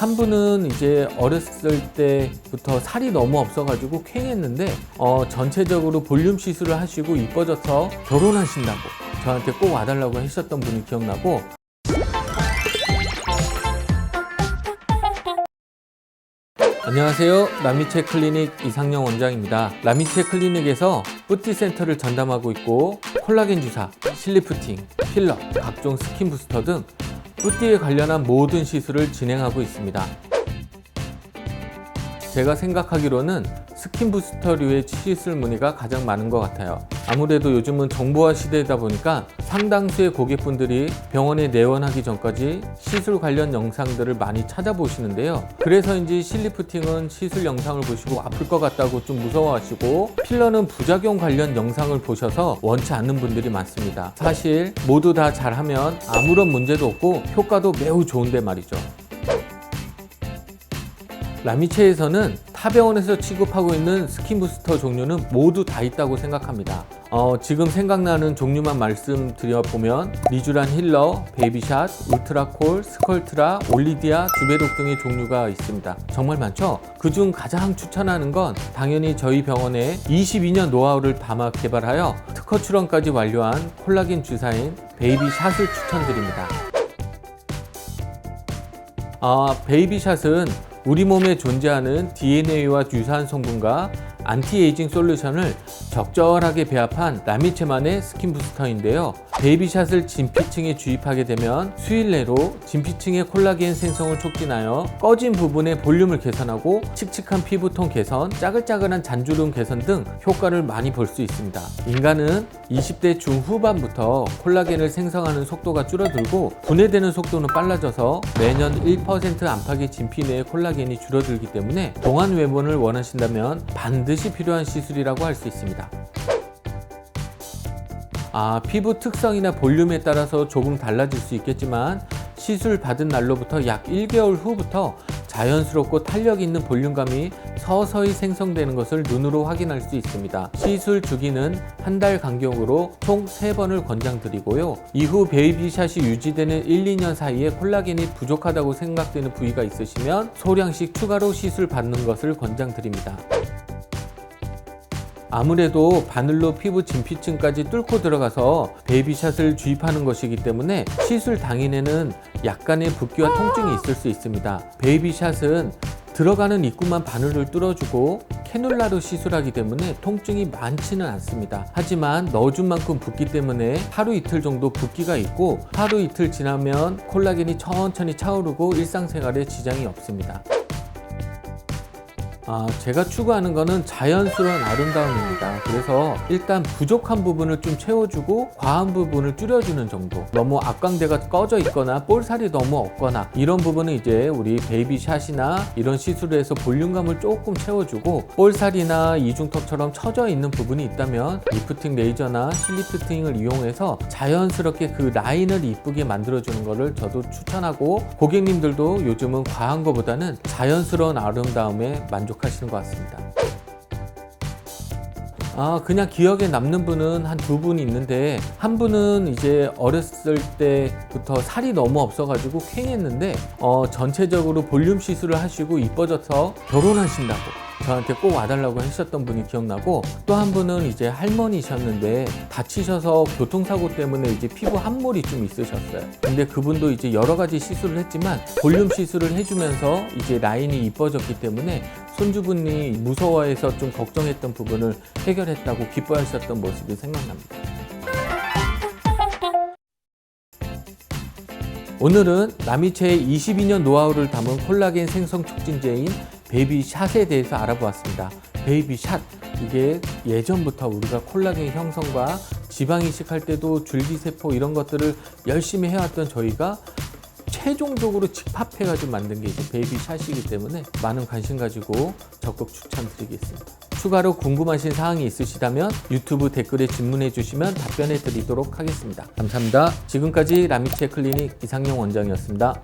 한 분은 이제 어렸을 때부터 살이 너무 없어가지고 쾌했는데 어, 전체적으로 볼륨 시술을 하시고 이뻐져서 결혼하신다고 저한테 꼭 와달라고 하셨던 분이 기억나고 안녕하세요. 라미체 클리닉 이상영 원장입니다. 라미체 클리닉에서 뿌띠 센터를 전담하고 있고 콜라겐 주사, 실리프팅, 필러, 각종 스킨 부스터 등 뿌띠에 관련한 모든 시술을 진행하고 있습니다. 제가 생각하기로는 스킨 부스터류의 시술 문의가 가장 많은 것 같아요. 아무래도 요즘은 정보화 시대이다 보니까 상당수의 고객분들이 병원에 내원하기 전까지 시술 관련 영상들을 많이 찾아보시는데요. 그래서인지 실리프팅은 시술 영상을 보시고 아플 것 같다고 좀 무서워하시고 필러는 부작용 관련 영상을 보셔서 원치 않는 분들이 많습니다. 사실 모두 다 잘하면 아무런 문제도 없고 효과도 매우 좋은데 말이죠. 라미체에서는 타 병원에서 취급하고 있는 스킨 부스터 종류는 모두 다 있다고 생각합니다. 어, 지금 생각나는 종류만 말씀드려 보면 리쥬란 힐러, 베이비샷, 울트라콜, 스컬트라, 올리디아, 주베독 등의 종류가 있습니다. 정말 많죠? 그중 가장 추천하는 건 당연히 저희 병원의 22년 노하우를 담아 개발하여 특허 출원까지 완료한 콜라겐 주사인 베이비샷을 추천드립니다. 아, 베이비샷은 우리 몸에 존재하는 DNA와 유사한 성분과 안티에이징 솔루션을 적절하게 배합한 라미체만의 스킨 부스터인데요. 베이비샷을 진피층에 주입하게 되면 수일 내로 진피층의 콜라겐 생성을 촉진하여 꺼진 부분의 볼륨을 개선하고 칙칙한 피부톤 개선, 짜글짜글한 잔주름 개선 등 효과를 많이 볼 수 있습니다. 인간은 20대 중후반부터 콜라겐을 생성하는 속도가 줄어들고 분해되는 속도는 빨라져서 매년 1% 안팎의 진피 내의 콜라겐이 줄어들기 때문에 동안 외모를 원하신다면 반드시 필요한 시술이라고 할 수 있습니다. 아, 피부 특성이나 볼륨에 따라서 조금 달라질 수 있겠지만 시술 받은 날로부터 약 1개월 후부터 자연스럽고 탄력 있는 볼륨감이 서서히 생성되는 것을 눈으로 확인할 수 있습니다. 시술 주기는 한 달 간격으로 총 3번을 권장드리고요. 이후 베이비샷이 유지되는 1, 2년 사이에 콜라겐이 부족하다고 생각되는 부위가 있으시면 소량씩 추가로 시술 받는 것을 권장드립니다. 아무래도 바늘로 피부 진피층까지 뚫고 들어가서 베이비샷을 주입하는 것이기 때문에 시술 당일에는 약간의 붓기와 통증이 있을 수 있습니다. 베이비샷은 들어가는 입구만 바늘을 뚫어주고 캐놀라로 시술하기 때문에 통증이 많지는 않습니다. 하지만 넣어준 만큼 붓기 때문에 하루 이틀 정도 붓기가 있고 하루 이틀 지나면 콜라겐이 천천히 차오르고 일상생활에 지장이 없습니다. 아, 제가 추구하는 거는 자연스러운 아름다움입니다. 그래서 일단 부족한 부분을 좀 채워주고 과한 부분을 줄여주는 정도. 너무 앞광대가 꺼져 있거나 볼살이 너무 없거나 이런 부분은 이제 우리 베이비샷이나 이런 시술에서 볼륨감을 조금 채워주고 볼살이나 이중턱처럼 처져 있는 부분이 있다면 리프팅 레이저나 실리프팅을 이용해서 자연스럽게 그 라인을 이쁘게 만들어주는 것을 저도 추천하고 고객님들도 요즘은 과한 것보다는 자연스러운 아름다움에 만족 하시는 것 같습니다. 아, 그냥 기억에 남는 분은 한 두 분이 있는데, 한 분은 이제 어렸을 때부터 살이 너무 없어가지고 쾌했는데, 어, 전체적으로 볼륨 시술을 하시고 이뻐져서 결혼하신다고. 저한테 꼭 와달라고 하셨던 분이 기억나고 또 한 분은 이제 할머니셨는데 다치셔서 교통사고 때문에 이제 피부 함몰이 좀 있으셨어요. 근데 그분도 이제 여러 가지 시술을 했지만 볼륨 시술을 해주면서 이제 라인이 이뻐졌기 때문에 손주분이 무서워해서 좀 걱정했던 부분을 해결했다고 기뻐하셨던 모습이 생각납니다. 오늘은 라미체의 22년 노하우를 담은 콜라겐 생성 촉진제인 베이비샷에 대해서 알아보았습니다. 베이비샷 이게 예전부터 우리가 콜라겐 형성과 지방 이식할 때도 줄기세포 이런 것들을 열심히 해왔던 저희가 최종적으로 집합해가지고 만든 게 이제 베이비 샷이기 때문에 많은 관심 가지고 적극 추천드리겠습니다. 추가로 궁금하신 사항이 있으시다면 유튜브 댓글에 질문해 주시면 답변해 드리도록 하겠습니다. 감사합니다. 지금까지 라미체 클리닉 이상용 원장이었습니다.